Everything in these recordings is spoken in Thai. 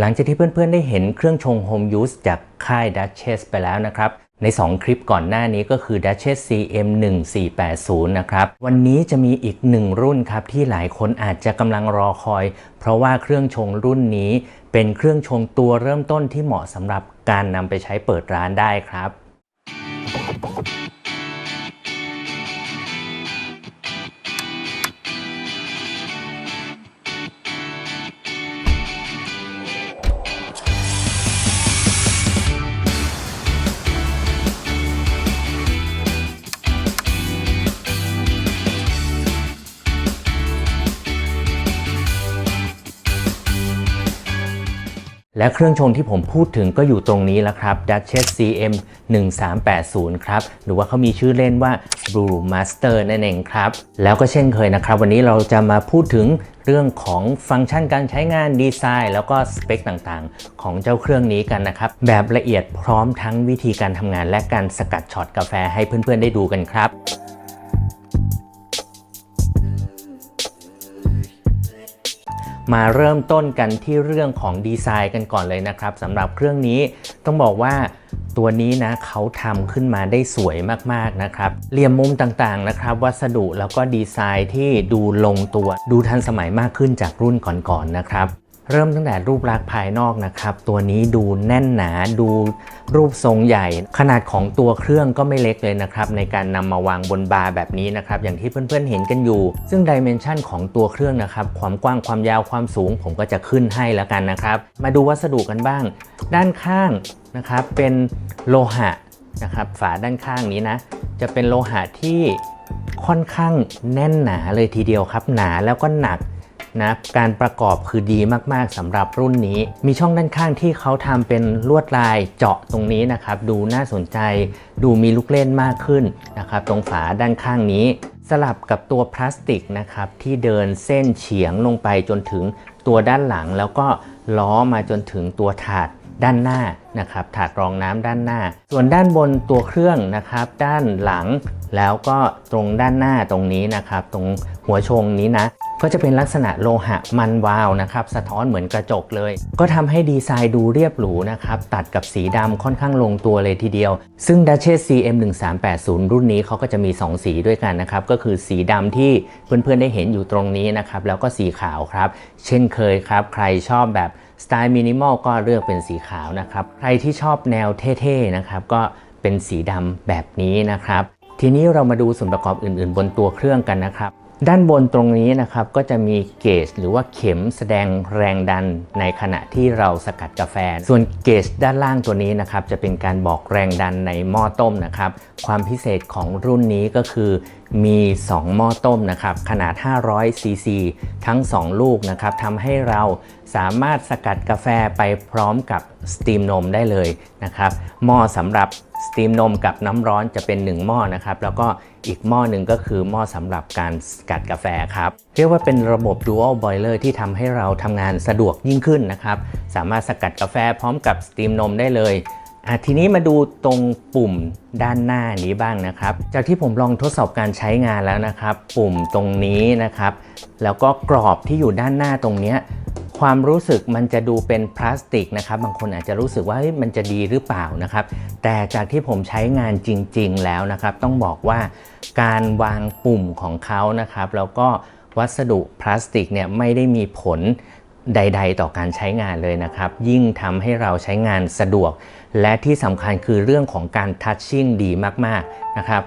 หลังจากที่เพื่อนๆ ได้เห็นเครื่องชง Home Use จากค่าย Duchess ไปแล้วนะครับ ใน 2 คลิปก่อนหน้านี้ก็คือ Duchess CM 1480นะครับ วันนี้จะมีอีกหนึ่งรุ่นครับ ที่หลายคนอาจจะกำลังรอคอย เพราะว่าเครื่องชงรุ่นนี้ เป็นเครื่องชงตัวเริ่มต้นที่เหมาะสำหรับการนำไปใช้เปิดร้านได้ครับ และเครื่องชงที่ผมพูดถึงก็อยู่ตรงนี้แล้วครับ Duchess CM 1380ครับ หรือว่าเขามีชื่อเล่นว่า Blue Master นั่นเองครับ แล้วก็เช่นเคยนะครับ วันนี้เราจะมาพูดถึงเรื่องของฟังก์ชันการใช้งานดีไซน์ แล้วก็สเปคต่างๆ ของเจ้าเครื่องนี้กันนะครับ แบบละเอียดพร้อมทั้งวิธีการทำงานและการสกัดช็อตกาแฟให้เพื่อนๆได้ดูกันครับ มาเริ่มต้นกันที่เรื่องของดีไซน์กันก่อนเลยนะครับสำหรับเครื่องนี้ต้องบอกว่าตัวนี้นะเขาทำขึ้นมาได้สวยมากๆนะครับเหลี่ยมมุมต่างๆนะครับ วัสดุแล้วก็ดีไซน์ที่ดูลงตัว ดูทันสมัยมากขึ้นจากรุ่นก่อนๆนะครับ เริ่มตั้งแต่รูปลักษณ์ภายนอกนะครับ ตัวนี้ดูแน่นหนาดูรูปทรงใหญ่ ขนาดของตัวเครื่องก็ไม่เล็กเลยนะครับ ในการนำมาวางบนบาร์แบบนี้นะครับ อย่างที่เพื่อนๆเห็นกันอยู่ ซึ่งดิเมนชันของตัวเครื่องนะครับ ความกว้างความยาวความสูง ผมก็จะขึ้นให้แล้วกันนะครับ มาดูวัสดุกันบ้าง ด้านข้างนะครับเป็นโลหะนะครับฝาด้านข้างนี้นะ จะเป็นโลหะที่ค่อนข้างแน่นหนาเลยทีเดียวครับ หนาแล้วก็หนัก นะการประกอบคือดีมากๆสำหรับรุ่นนี้ มีช่องด้านข้างที่เขาทำเป็นลวดลายเจาะตรงนี้นะครับดูน่าสนใจดูมีลูกเล่นมากขึ้นนะครับตรงฝาด้านข้างนี้ สลับกับตัวพลาสติกนะครับที่เดินเส้นเฉียงลงไปจนถึงตัวด้านหลัง แล้วก็ล้อมาจนถึงตัวถาดด้านหน้านะครับถาดรองน้ำด้านหน้า ส่วนด้านบนตัวเครื่องนะครับด้านหลัง แล้วก็ตรงด้านหน้าตรงนี้นะครับ ตรงหัวชงนี้นะ ก็จะเป็นลักษณะโลหะมันวาวนะครับ สะท้อนเหมือนกระจกเลย ก็ทำให้ดีไซน์ดูเรียบหรูนะครับ ตัดกับสีดำค่อนข้างลงตัวเลยทีเดียว ซึ่ง d u c h e s CM 1380 รุ่นนี้เขาก็จะมี 2 สีด้วยกันนะครับ ก็คือสีดำที่เพื่อนๆได้เห็นอยู่ตรงนี้นะครับ แล้วก็สีขาวครับ เช่นเคยครับ ใครชอบแบบสไตล์มินิมอลก็เลือกเป็นสีขาวนะครับ ใครที่ชอบแนวเท่ๆนะครับ ก็เป็นสีดำแบบนี้นะครับ ทีนี้เรามาดูส่วนประกอบอื่น ๆ บนตัวเครื่องกันนะครับ ด้านบนตรงนี้นะครับก็จะมีเกจหรือว่าเข็มแสดงแรงดันในขณะที่เราสกัดกาแฟ ส่วนเกจด้านล่างตัวนี้นะครับจะเป็นการบอกแรงดันในหม้อต้มนะครับ ความพิเศษของรุ่นนี้ก็คือมี 2 หม้อต้มนะครับขนาด 500 ซีซี ทั้ง 2 ลูกนะครับทำให้เราสามารถสกัดกาแฟไปพร้อมกับสตรีมนมได้เลยนะครับหม้อสำหรับสตรีมนมกับน้ำร้อนจะเป็น 1 หม้อนะครับแล้วก็ อีกหม้อหนึ่งก็คือหม้อสำหรับการสกัดกาแฟครับ เรียกว่าเป็นระบบ Dual Boiler ที่ทำให้เราทำงานสะดวกยิ่งขึ้นนะครับ สามารถสกัดกาแฟพร้อมกับสตรีมนมได้เลย อะทีนี้มาดูตรงปุ่มด้านหน้านี้บ้างนะครับ จากที่ผมลองทดสอบการใช้งานแล้วนะครับ ปุ่มตรงนี้นะครับ แล้วก็กรอบที่อยู่ด้านหน้าตรงนี้ความรู้สึกมันจะดูเป็นพลาสติกนะครับ บางคนอาจจะรู้สึกว่ามันจะดีหรือเปล่านะครับ แต่จากที่ผมใช้งานจริง ๆ แล้วนะครับ ต้องบอกว่าการวางปุ่มของเขานะครับ แล้วก็วัสดุพลาสติกเนี่ยไม่ได้มีผลใด ๆ ต่อการใช้งานเลยนะครับ ยิ่งทำให้เราใช้งานสะดวก และที่สำคัญคือเรื่องของการทัชชิ่งดีมากๆนะครับ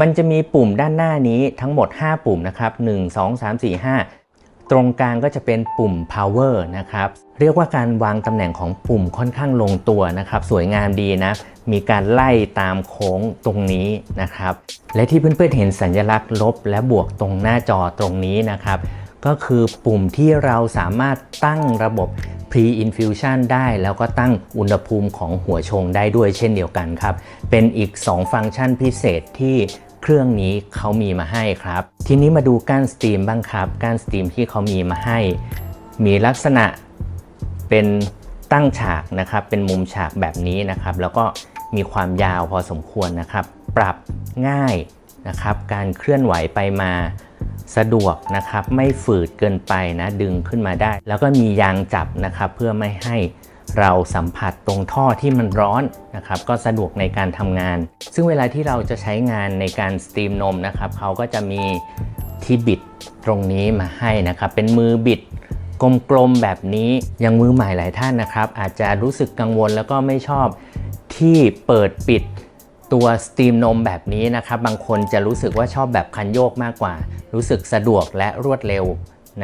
มันจะมีปุ่มด้านหน้านี้ทั้งหมด 5 ปุ่มนะครับ 1 2 3 4 5 ตรงกลางก็จะเป็นปุ่ม power นะครับ เรียกว่าการวางตำแหน่งของปุ่มค่อนข้างลงตัวนะครับ สวยงามดีนะ มีการไล่ตามโค้งตรงนี้นะครับ และที่เพื่อนๆเห็นสัญลักษณ์ลบและบวกตรงหน้าจอตรงนี้นะครับ ก็คือปุ่มที่เราสามารถตั้งระบบ pre-infusion ได้แล้วก็ตั้งอุณหภูมิของหัวชงได้ด้วยเช่นเดียวกันครับ เป็นอีก 2 ฟังก์ชันพิเศษที่เครื่องนี้เขามีมาให้ครับ ทีนี้มาดูก้านสตรีมบ้างครับก้านสตรีมที่เขามีมาให้ มีลักษณะเป็นตั้งฉากนะครับ เป็นมุมฉากแบบนี้นะครับ แล้วก็มีความยาวพอสมควรนะครับ ปรับง่ายนะครับ การเคลื่อนไหวไปมา สะดวกนะครับไม่ฝืดเกินไปนะดึงขึ้นมาได้ แล้วก็มียางจับนะครับเพื่อไม่ให้เราสัมผัสตรงท่อที่มันร้อนนะครับก็สะดวกในการทำงาน ซึ่งเวลาที่เราจะใช้งานในการสตรีมนมนะครับเขาก็จะมีที่บิดตรงนี้มาให้นะครับเป็นมือบิดกลมๆแบบนี้ยังมือใหม่หลายท่านนะครับ อาจจะรู้สึกกังวลแล้วก็ไม่ชอบที่เปิดปิด ตัวสตรีมนมแบบนี้นะครับ บางคนจะรู้สึกว่าชอบแบบคันโยกมากกว่า รู้สึกสะดวกและรวดเร็ว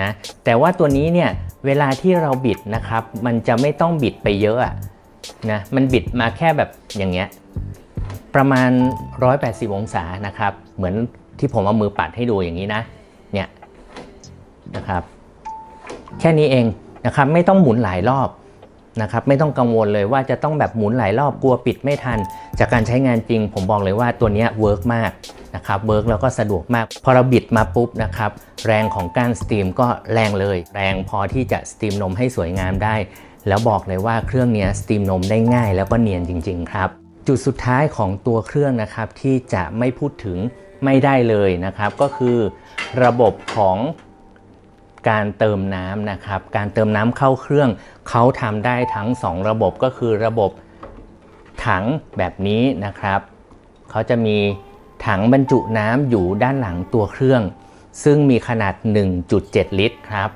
นะแต่ว่าตัวนี้เนี่ยเวลาที่เราบิดนะครับ มันจะไม่ต้องบิดไปเยอะอะนะมันบิดมาแค่แบบอย่างเงี้ยประมาณ 180 องศานะครับ เหมือนที่ผมเอามือปัดให้ดูอย่างนี้นะเนี่ยนะครับ แค่นี้เองนะครับ ไม่ต้องหมุนหลายรอบ นะครับไม่ต้องกังวลเลยว่าจะต้องแบบหมุนหลายรอบกลัวปิดไม่ทัน จากการใช้งานจริง ผมบอกเลยว่าตัวนี้เวิร์กมากนะครับเวิร์กแล้วก็สะดวกมาก พอเราบิดมาปุ๊บนะครับแรงของการสตรีมก็แรงเลย แรงพอที่จะสตรีมนมให้สวยงามได้ แล้วบอกเลยว่าเครื่องนี้สตรีมนมได้ง่าย แล้วก็เนียนจริง ๆ ครับ จุดสุดท้ายของตัวเครื่องนะครับที่จะไม่พูดถึงไม่ได้เลยนะครับก็คือระบบของ การเติมน้ำนะครับ การเติมน้ำเข้าเครื่องเขาทำได้ทั้ง 2 ระบบก็คือระบบถังแบบนี้นะครับเขาจะมีถังบรรจุน้ำอยู่ด้านหลังตัวเครื่อง ซึ่งมีขนาด 1.7 ลิตรครับ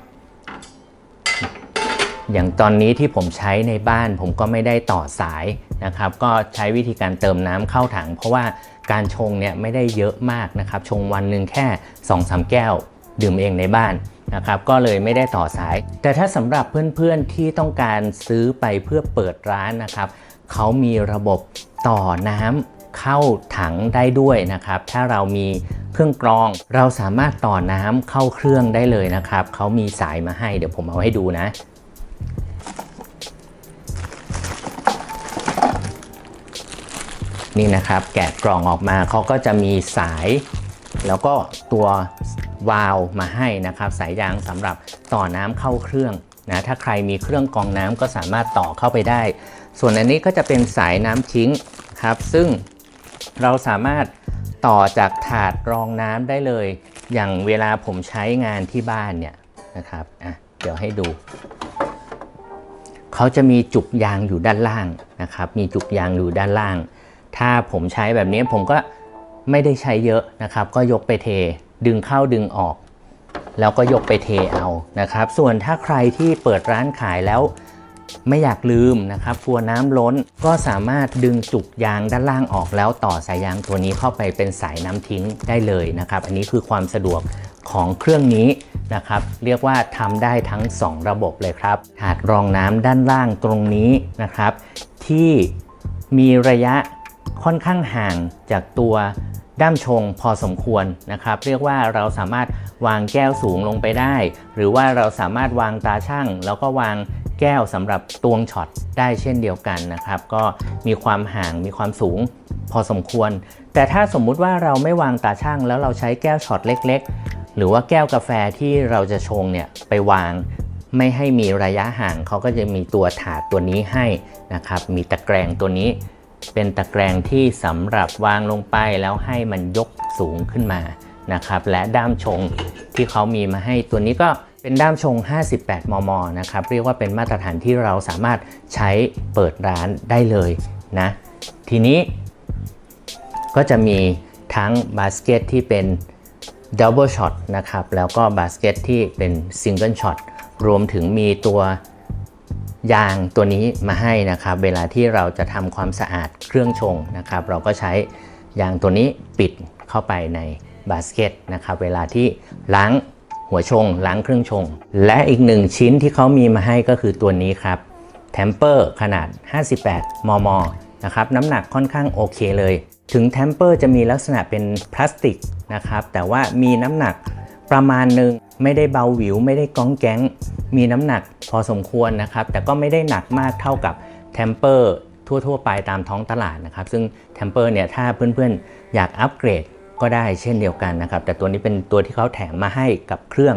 อย่างตอนนี้ที่ผมใช้ในบ้านผมก็ไม่ได้ต่อสายนะครับ ก็ใช้วิธีการเติมน้ำเข้าถัง เพราะว่าการชงเนี่ยไม่ได้เยอะมากนะครับ ชงวันหนึ่งแค่ 2-3 แก้ว ดื่มเองในบ้าน นะครับก็เลยไม่ได้ต่อสาย แต่ถ้าสำหรับเพื่อนๆที่ต้องการซื้อไปเพื่อเปิดร้านนะครับเขามีระบบต่อน้ำเข้าถังได้ด้วยนะครับ ถ้าเรามีเครื่องกรอง เราสามารถต่อน้ำเข้าเครื่องได้เลยนะครับเขามีสายมาให้เดี๋ยวผมเอาให้ดูนะนี่นะครับแกะกล่องออกมาเขาก็จะมีสาย แล้วก็ตัว วาล์วมาให้นะครับ สายยางสำหรับต่อน้ำเข้าเครื่องนะถ้าใครมีเครื่องกรองน้ำก็สามารถต่อเข้าไปได้ ส่วนอันนี้ก็จะเป็นสายน้ำทิ้งครับ ซึ่งเราสามารถต่อจากถาดรองน้ำได้เลย อย่างเวลาผมใช้งานที่บ้านเนี่ยนะครับอะเดี๋ยวให้ดูเขาจะมีจุกยางอยู่ด้านล่างนะครับ มีจุกยางอยู่ด้านล่าง ถ้าผมใช้แบบนี้ผมก็ไม่ได้ใช้เยอะนะครับ ก็ยกไปเท ดึงเข้าดึงออก แล้วก็ยกไปเทเอานะครับ ส่วนถ้าใครที่เปิดร้านขายแล้วไม่อยากลืมนะครับกลัวน้ำล้นก็สามารถดึงจุกยางด้านล่างออกแล้วต่อสายยางตัวนี้เข้าไปเป็นสายน้ำทิ้งได้เลยนะครับ อันนี้คือความสะดวกของเครื่องนี้นะครับ เรียกว่าทำได้ทั้ง 2 ระบบเลยครับถาดรองน้ำด้านล่างตรงนี้นะครับ ที่มีระยะค่อนข้างห่างจากตัว ด้ามชงพอสมควรนะครับ เรียกว่าเราสามารถวางแก้วสูงลงไปได้ หรือว่าเราสามารถวางตาช่างแล้วก็วางแก้วสำหรับตวงช็อตได้เช่นเดียวกันนะครับ ก็มีความห่างมีความสูงพอสมควร แต่ถ้าสมมุติว่าเราไม่วางตาช่างแล้วเราใช้แก้วช็อตเล็ก ๆ หรือว่าแก้วกาแฟที่เราจะชงเนี่ยไปวางไม่ให้มีระยะห่างเขาก็จะมีตัวถาดตัวนี้ให้นะครับ มีตะแกรงตัวนี้ เป็นตะแกรงที่สำหรับวางลงไปแล้วให้มันยกสูงขึ้นมานะครับ และด้ามชงที่เขามีมาให้ตัวนี้ก็เป็นด้ามชง 58 มม นะครับ เรียกว่าเป็นมาตรฐานที่เราสามารถใช้เปิดร้านได้เลยนะ ทีนี้ก็จะมีทั้งบาสเกตที่เป็น Double Shot นะครับ แล้วก็บาสเกตที่เป็น Single Shot รวมถึงมีตัว ยางตัวนี้มาให้นะครับ เวลาที่เราจะทำความสะอาดเครื่องชงนะครับ เราก็ใช้ยางตัวนี้ปิดเข้าไปในบาสเกตนะครับ เวลาที่ล้างหัวชง ล้างเครื่องชง และอีกหนึ่งชิ้นที่เขามีมาให้ก็คือตัวนี้ครับแทมเปอร์ขนาด 58 มม นะครับน้ำหนักค่อนข้างโอเคเลย ถึงแทมเปอร์จะมีลักษณะเป็นพลาสติกนะครับ แต่ว่ามีน้ำหนักประมาณหนึ่ง ไม่ได้เบาหวิว ไม่ได้ก้องแก๊ง มีน้ำหนักพอสมควรนะครับ แต่ก็ไม่ได้หนักมากเท่ากับแทมเปอร์ทั่ว ๆ ไปตามท้องตลาดนะครับ ซึ่งแทมเปอร์เนี่ยถ้าเพื่อนๆ อยากอัปเกรดก็ได้เช่นเดียวกันนะครับ แต่ตัวนี้เป็นตัวที่เขาแถมมาให้กับเครื่อง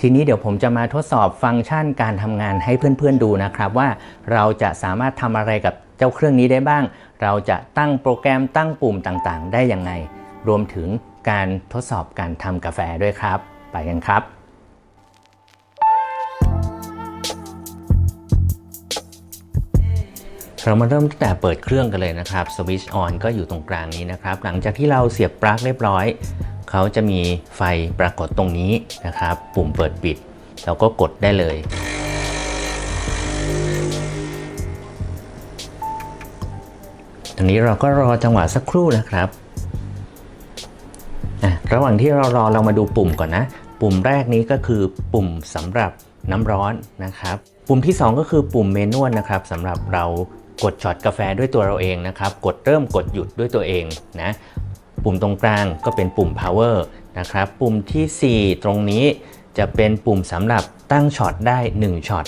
ทีนี้เดี๋ยวผมจะมาทดสอบฟังก์ชันการทำงานให้เพื่อนๆดูนะครับ ว่าเราจะสามารถทำอะไรกับเจ้าเครื่องนี้ได้บ้าง เราจะตั้งโปรแกรมตั้งปุ่มต่างๆ ได้ยังไง รวมถึงการทดสอบการทำกาแฟด้วยครับ ไปกันครับเรามาเริ่มตั้งแต่เปิดเครื่องกันเลยนะครับสวิตช์ออนก็อยู่ตรงกลางนี้นะครับ หลังจากที่เราเสียบปลั๊กเรียบร้อย เขาจะมีไฟปรากฏตรงนี้นะครับ ปุ่มเปิดปิด เราก็กดได้เลยตอนนี้เราก็รอจังหวะสักครู่นะครับ ระหว่างที่เรารอเรามาดูปุ่มก่อนนะ ปุ่มแรกนี้ก็คือปุ่มสำหรับน้ำร้อนนะครับ ปุ่มที่ 2 ก็คือปุ่มเมนวลนะครับสำหรับเรากดช็อตกาแฟด้วยตัวเราเองนะครับ กดเริ่มกดหยุดด้วยตัวเองนะ ปุ่มตรงกลางก็เป็นปุ่ม power นะครับ ปุ่มทีสี่ 4 ตรงนี้จะเป็นปุ่มสำหรับตั้งช็อตได้ 1ช็อต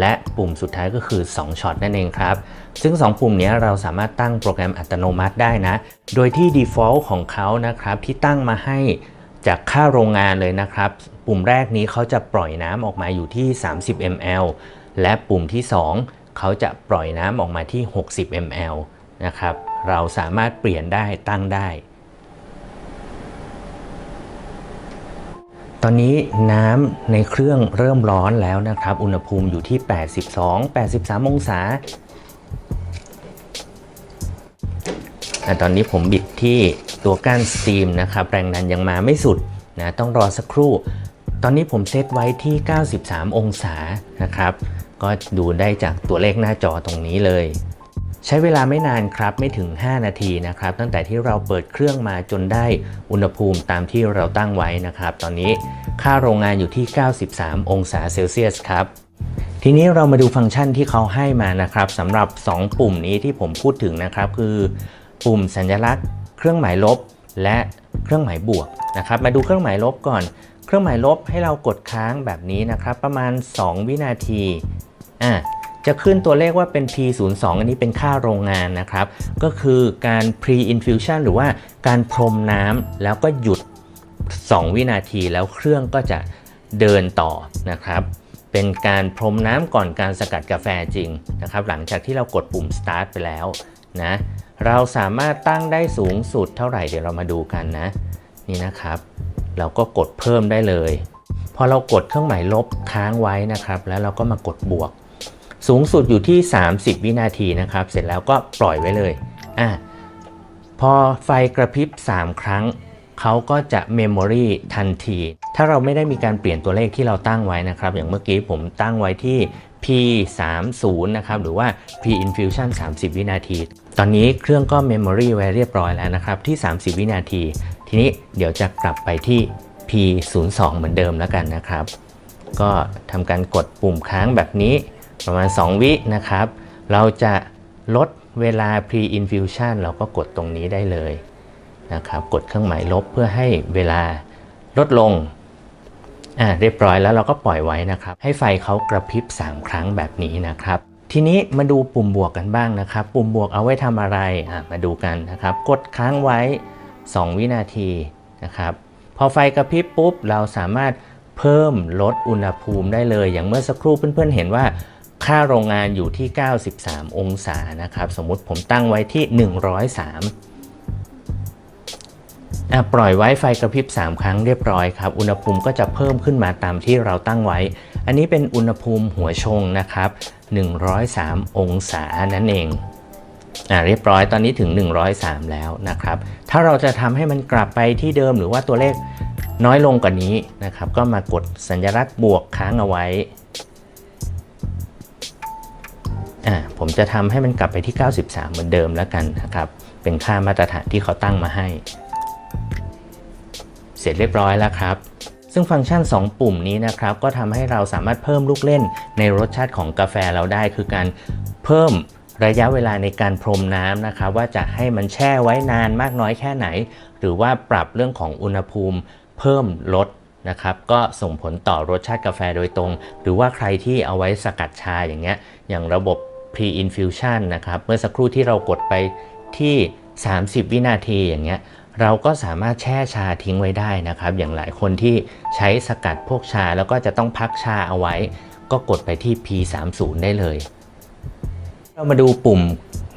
และปุ่มสุดท้ายก็คือ 2ช็อตนั่นเองครับ ซึ่ง 2 ปุ่มนี้เราสามารถตั้งโปรแกรมอัตโนมัติได้นะ โดยที่ default ของเขานะครับที่ตั้งมาให้ จากค่าโรงงานเลยนะครับ ปุ่มแรกนี้เขาจะปล่อยน้ำออกมาอยู่ที่ 30 ml และปุ่มที่ 2 เขาจะปล่อยน้ำออกมาที่ 60 ml นะครับ เราสามารถเปลี่ยนได้ตั้งได้ ตอนนี้น้ำในเครื่องเริ่มร้อนแล้วนะครับ อุณหภูมิอยู่ที่ 82-83 องศาอ่ตอนนี้ผมบิด ที่ตัวก้านสตีมนะครับแรงดันยังมาไม่สุดนะต้องรอสักครู่ ตอนนี้ผมเซตไว้ที่ 93 องศานะครับ ก็ดูได้จากตัวเลขหน้าจอตรงนี้เลย ใช้เวลาไม่นานครับไม่ถึง 5 นาทีนะครับ ตั้งแต่ที่เราเปิดเครื่องมาจนได้อุณหภูมิตามที่เราตั้งไว้นะครับ ตอนนี้ค่าโรงงานอยู่ที่ 93 องศาเซลเซียสครับทีนี้เรามาดูฟังก์ชันที่เขาให้มานะครับสำหรับ 2 ปุ่มนี้ที่ผมพูดถึงนะครับ คือ ปุ่มสัญลักษณ์ เครื่องหมายลบและเครื่องหมายบวกนะครับ มาดูเครื่องหมายลบก่อน เครื่องหมายลบให้เรากดค้างแบบนี้นะครับ ประมาณ 2 วินาทีอะจะขึ้นตัวเลขว่าเป็น P02 อันนี้เป็นค่าโรงงานนะครับ ก็คือการ pre-infusion หรือว่าการพรมน้ำแล้วก็หยุด 2 วินาทีแล้วเครื่องก็จะเดินต่อนะครับ เป็นการพรมน้ำก่อนการสกัดกาแฟจริงนะครับ หลังจากที่เรากดปุ่ม start ไปแล้ว นะเราสามารถตั้งได้สูงสุดเท่าไหร่เดี๋ยวเรามาดูกันนะ นี่นะครับ เราก็กดเพิ่มได้เลย พอเรากดเครื่องหมายลบค้างไว้นะครับ แล้วเราก็มากดบวก สูงสุดอยู่ที่ 30 วินาทีนะครับ เสร็จแล้วก็ปล่อยไว้เลยอะพอไฟกระพริบ 3 ครั้งเขาก็จะเมมโมรีทันที ถ้าเราไม่ได้มีการเปลี่ยนตัวเลขที่เราตั้งไว้นะครับ อย่างเมื่อกี้ผมตั้งไว้ที่ P30 นะครับ หรือว่า P infusion 30 วินาที ตอนนี้เครื่องก็เมมโมรีไว้เรียบร้อยแล้วนะครับที่ 30 วินาที ทีนี้เดี๋ยวจะกลับไปที่ P02 เหมือนเดิมแล้วกันนะครับ ก็ทำการกดปุ่มค้างแบบนี้ประมาณ 2 วินะครับ เราจะลดเวลา pre infusion เราก็กดตรงนี้ได้เลยนะครับ กดเครื่องหมายลบเพื่อให้เวลาลดลงอ่าเรียบร้อยแล้วเราก็ปล่อยไว้นะครับ ให้ไฟเขากระพริบ 3 ครั้งแบบนี้นะครับ ทีนี้มาดูปุ่มบวกกันบ้างนะครับ ปุ่มบวกเอาไว้ทำอะไรมาดูกันนะครับ กดค้างไว้ 2 วินาทีนะครับ พอไฟกระพริบปุ๊บ เราสามารถเพิ่มลดอุณหภูมิได้เลย อย่างเมื่อสักครู่เพื่อนๆเห็นว่าค่าโรงงานอยู่ที่ 93 องศานะครับ สมมุติผมตั้งไว้ที่ 103อะปล่อยไว้ไฟกระพริบ 3 ครั้งเรียบร้อยครับ อุณหภูมิก็จะเพิ่มขึ้นมาตามที่เราตั้งไว้ อันนี้เป็นอุณหภูมิหัวชงนะครับ 103 องศานั่นเองอ่าเรียบร้อยตอนนี้ถึง 103 แล้วนะครับ ถ้าเราจะทำให้มันกลับไปที่เดิมหรือว่าตัวเลขน้อยลงกว่านี้นะครับ ก็มากดสัญลักษณ์บวกค้างเอาไว้อ่าผมจะทำให้มันกลับไปที่ 93 เหมือนเดิมแล้วกันนะครับ เป็นค่ามาตรฐานที่เขาตั้งมาให้ เสร็จเรียบร้อยแล้วครับ ซึ่งฟังก์ชัน 2 ปุ่มนี้นะครับก็ทำให้เราสามารถเพิ่มลูกเล่นในรสชาติของกาแฟเราได้ คือการเพิ่มระยะเวลาในการพรมน้ำนะครับว่าจะให้มันแช่ไว้นานมากน้อยแค่ไหน หรือว่าปรับเรื่องของอุณหภูมิเพิ่มลดนะครับก็ส่งผลต่อรสชาติกาแฟโดยตรง หรือว่าใครที่เอาไว้สกัดชาอย่างเงี้ยอย่างระบบ pre infusion นะครับเมื่อสักครู่ที่เรากดไปที่ 30 วินาทีอย่างเงี้ย เราก็สามารถแช่ชาทิ้งไว้ได้นะครับ อย่างหลายคนที่ใช้สกัดพวกชาแล้วก็จะต้องพักชาเอาไว้ ก็กดไปที่ P30 ได้เลย เรามาดูปุ่ม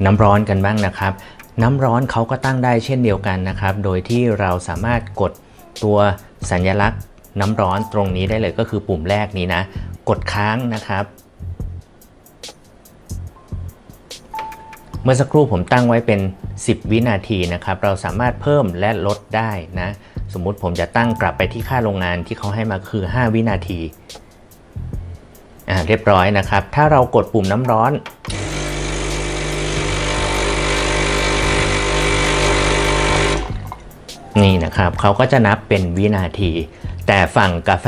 น้ำร้อนกันบ้างนะครับ น้ำร้อนเขาก็ตั้งได้เช่นเดียวกันนะครับ โดยที่เราสามารถกดตัวสัญลักษณ์น้ำร้อนตรงนี้ได้เลยก็คือปุ่มแรกนี้นะ กดค้างนะครับ เมื่อสักครู่ผมตั้งไว้เป็น 10 วินาทีนะครับ เราสามารถเพิ่มและลดได้นะ สมมุติผมจะตั้งกลับไปที่ค่าโรงงานที่เขาให้มาคือ 5 วินาที อ่า เรียบร้อยนะครับ ถ้าเรากดปุ่มน้ำร้อนนี่นะครับเขาก็จะนับเป็นวินาที แต่ฝั่งกาแฟ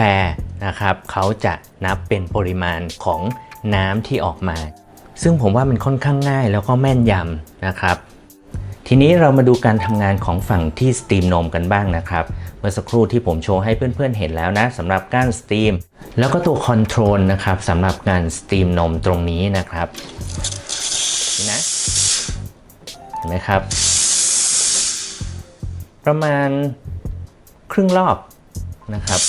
นะครับเขาจะนับเป็นปริมาณของน้ำที่ออกมา ซึ่งผมว่ามันค่อนข้างง่ายแล้วก็แม่นยำนะครับ ทีนี้เรามาดูการทำงานของฝั่งที่สตรีมนมกันบ้างนะครับ เมื่อสักครู่ที่ผมโชว์ให้เพื่อนๆเห็นแล้วนะสำหรับการสตรีม แล้วก็ตัวคอนโทรลนะครับสำหรับการสตรีมนมตรงนี้นะครับนี่นะเห็นไหมครับ ประมาณครึ่งรอบนะครับ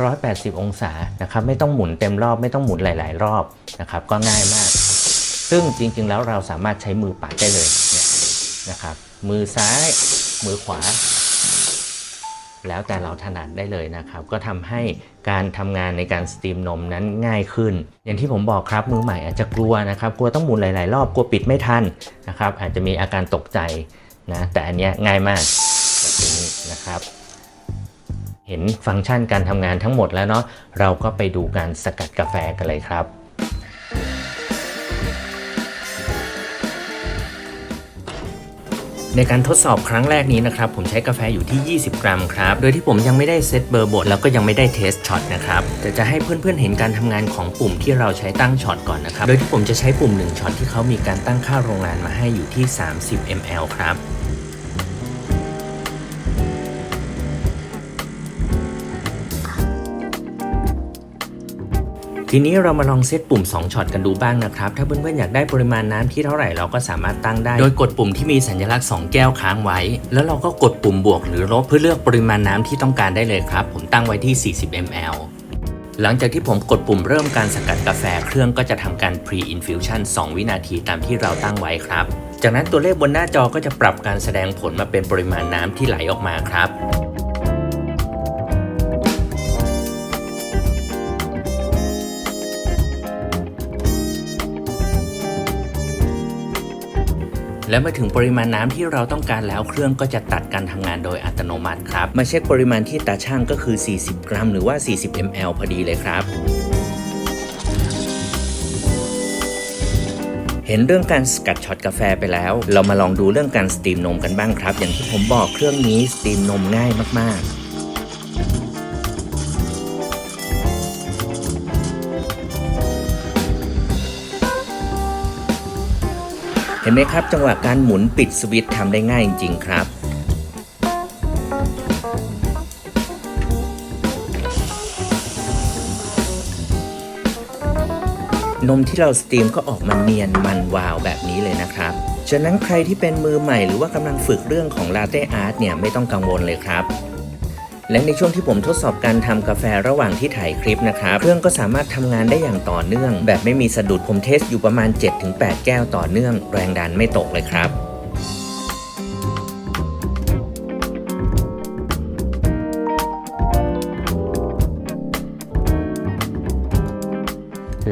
180 องศานะครับไม่ต้องหมุนเต็มรอบไม่ต้องหมุนหลาย ๆ รอบนะครับก็ง่ายมาก ซึ่งจริง ๆ แล้วเราสามารถใช้มือปัดได้เลยเนี่ยนะครับมือซ้าย มือขวา แล้วแต่เราถนัดได้เลยนะครับ ก็ทำให้การทำงานในการสตรีมนมนั้นง่ายขึ้น อย่างที่ผมบอกครับมือใหม่อาจจะกลัวนะครับ กลัวต้องหมุนหลาย ๆ รอบกลัวปิดไม่ทันนะครับอาจจะมีอาการตกใจนะแต่อันเนี้ยง่ายมากแบบนี้นะครับ เห็นฟังก์ชันการทำงานทั้งหมดแล้วเนาะเราก็ไปดูการสกัดกาแฟกันเลยครับในการทดสอบครั้งแรกนี้นะครับ ผมใช้กาแฟอยู่ที่ 20 กรัมครับ โดยที่ผมยังไม่ได้เซตเบอร์บดแล้วก็ยังไม่ได้เทสช็อตนะครับแต่จะให้เพื่อนๆเห็นการทำงานของปุ่มที่เราใช้ตั้งช็อตก่อนนะครับ โดยที่ผมจะใช้ปุ่ม 1ช็อตที่เขามีการตั้งค่าโรงงานมาให้อยู่ที่ 30 ml ครับ ทีนี้เรามาลองเซตปุ่ม 2ช็อตกันดูบ้างนะครับ ถ้าเพื่อนๆอยากได้ปริมาณน้ำที่เท่าไหร่เราก็สามารถตั้งได้ โดยกดปุ่มที่มีสัญลักษณ์ 2 แก้วค้างไว้ แล้วเราก็กดปุ่มบวกหรือลบเพื่อเลือกปริมาณน้ำที่ต้องการได้เลยครับ ผมตั้งไว้ที่ 40 ml หลังจากที่ผมกดปุ่มเริ่มการสกัดกาแฟเครื่องก็จะทำการ pre infusion 2 วินาทีตามที่เราตั้งไว้ครับ จากนั้นตัวเลขบนหน้าจอก็จะปรับการแสดงผลมาเป็นปริมาณน้ำที่ไหลออกมาครับ และเมื่อถึงปริมาณน้ำที่เราต้องการแล้วเครื่องก็จะตัดการทำงานโดยอัตโนมัติครับ มาเช็คปริมาณที่ตาช่างก็คือ 40 กรัม หรือว่า 40 ml พอดีเลยครับเห็นเรื่องการสกัดช็อตกาแฟไปแล้ว เรามาลองดูเรื่องการสตรีมนมกันบ้างครับ อย่างที่ผมบอกเครื่องนี้สตรีมนมง่ายมากๆ เห็นไหมครับ จังหวะการหมุนปิดสวิตช์ทำได้ง่ายจริง ๆ ครับนมที่เราสตรีมก็ออกมาเนียนมันวาวแบบนี้เลยนะครับ ฉะนั้นใครที่เป็นมือใหม่หรือว่ากำลังฝึกเรื่องของลาเต้อาร์ตเนี่ยไม่ต้องกังวลเลยครับ และในช่วงที่ผมทดสอบการทำกาแฟระหว่างที่ถ่ายคลิปนะครับเครื่องก็สามารถทำงานได้อย่างต่อเนื่อง แบบไม่มีสะดุดผมเทสอยู่ประมาณ 7-8 แก้วต่อเนื่อง แรงดันไม่ตกเลยครับ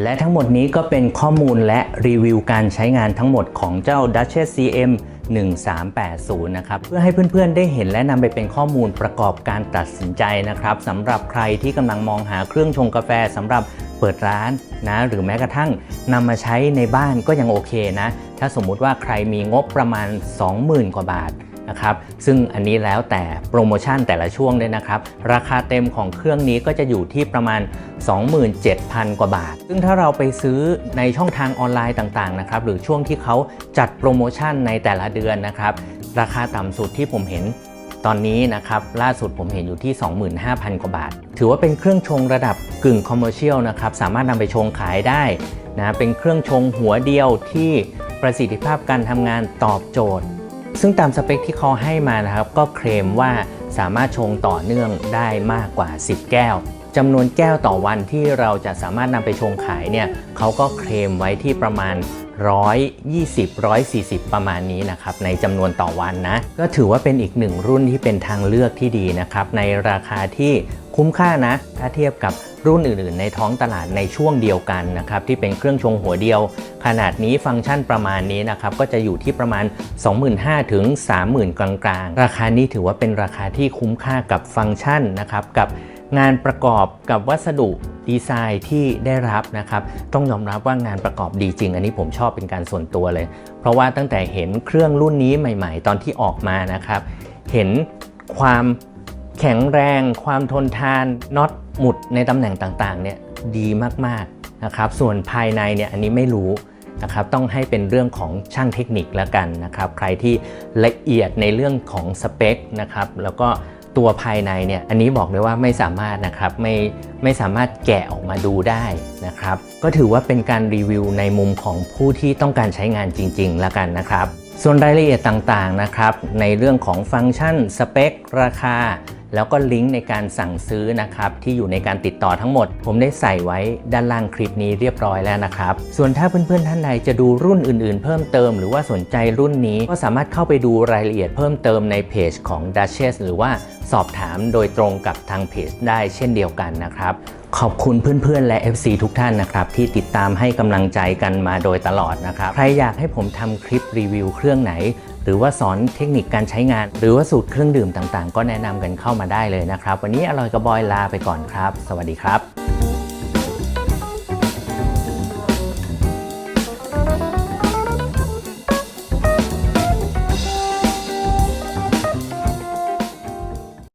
และทั้งหมดนี้ก็เป็นข้อมูลและรีวิวการใช้งานทั้งหมดของเจ้า Duchess CM 1380 นะครับ เพื่อให้เพื่อนๆ ได้เห็นและนำไปเป็นข้อมูลประกอบการตัดสินใจนะครับสำหรับใครที่กำลังมองหาเครื่องชงกาแฟสำหรับเปิดร้านนะหรือแม้กระทั่งนำมาใช้ในบ้านก็ยังโอเคนะ ถ้าสมมุติว่าใครมีงบประมาณ 20,000 กว่าบาท นะครับ ซึ่งอันนี้แล้วแต่โปรโมชั่นแต่ละช่วงเลยนะครับ ราคาเต็มของเครื่องนี้ก็จะอยู่ที่ประมาณ 27,000 กว่าบาท ซึ่งถ้าเราไปซื้อในช่องทางออนไลน์ต่างๆนะครับ หรือช่วงที่เขาจัดโปรโมชั่นในแต่ละเดือนนะครับ ราคาต่ำสุดที่ผมเห็นตอนนี้นะครับล่าสุดผมเห็นอยู่ที่ 25,000 กว่าบาท ถือว่าเป็นเครื่องชงระดับกึ่งคอมเมอร์เชียลนะครับสามารถนำไปชงขายได้นะเป็นเครื่องชงหัวเดียวที่ประสิทธิภาพการทำงานตอบโจทย์ ซึ่งตามสเปคที่เขาให้มานะครับ ก็เคลมว่าสามารถชงต่อเนื่องได้มากกว่า 10 แก้วจำนวนแก้วต่อวันที่เราจะสามารถนำไปชงขายเนี่ยเขาก็เคลมไว้ที่ประมาณ 120 140 ประมาณนี้นะครับ ในจำนวนต่อวันนะ ก็ถือว่าเป็นอีกหนึ่งรุ่นที่เป็นทางเลือกที่ดีนะครับ ในราคาที่คุ้มค่านะ ถ้าเทียบกับ รุ่นอื่นๆ ในท้องตลาดในช่วงเดียวกันนะครับที่เป็นเครื่องชงหัวเดียว ขนาดนี้ฟังก์ชันประมาณนี้นะครับก็จะอยู่ที่ประมาณ 25,000 ถึง 30,000 กลางๆ ราคานี้ถือว่าเป็นราคาที่คุ้มค่ากับฟังก์ชันนะครับกับงานประกอบกับวัสดุดีไซน์ที่ได้รับนะครับต้องยอมรับว่างานประกอบดีจริง อันนี้ผมชอบเป็นการส่วนตัวเลย เพราะว่าตั้งแต่เห็นเครื่องรุ่นนี้ใหม่ ๆ ตอนที่ออกมานะครับ เห็นความ แข็งแรงความทนทานน็อตหมุดในตำแหน่งต่างๆเนี่ยดีมากๆนะครับ ส่วนภายในเนี่ยอันนี้ไม่รู้นะครับต้องให้เป็นเรื่องของช่างเทคนิคแล้วกันนะครับ ใครที่ละเอียดในเรื่องของสเปคนะครับแล้วก็ตัวภายในเนี่ยอันนี้บอกเลยว่าไม่สามารถนะครับไม่ไม่สามารถแกะออกมาดูได้นะครับ ก็ถือว่าเป็นการรีวิวในมุมของผู้ที่ต้องการใช้งานจริง ๆ แล้วกันนะครับ ส่วนรายละเอียดต่างๆนะครับ ในเรื่องของฟังก์ชันสเปคราคา แล้วก็ลิงก์ในการสั่งซื้อนะครับที่อยู่ในการติดต่อทั้งหมด ผมได้ใส่ไว้ด้านล่างคลิปนี้เรียบร้อยแล้วนะครับ ส่วนถ้าเพื่อนๆท่านใดจะดูรุ่นอื่นๆ เพิ่มเติมหรือว่าสนใจรุ่นนี้ ก็สามารถเข้าไปดูรายละเอียดเพิ่มเติมในเพจของ Duchess หรือว่าสอบถามโดยตรงกับทางเพจได้เช่นเดียวกันนะครับ ขอบคุณเพื่อนๆ และ FC ทุกท่านนะครับ ที่ติดตามให้กำลังใจกันมาโดยตลอดนะครับ ใครอยากให้ผมทำคลิปรีวิวเครื่องไหน หรือว่าสอนเทคนิคการใช้งาน หรือว่าสูตรเครื่องดื่มต่างๆ ก็แนะนำกันเข้ามาได้เลยนะครับ วันนี้อร่อยกระบอยลาไปก่อนครับ สวัสดีครับ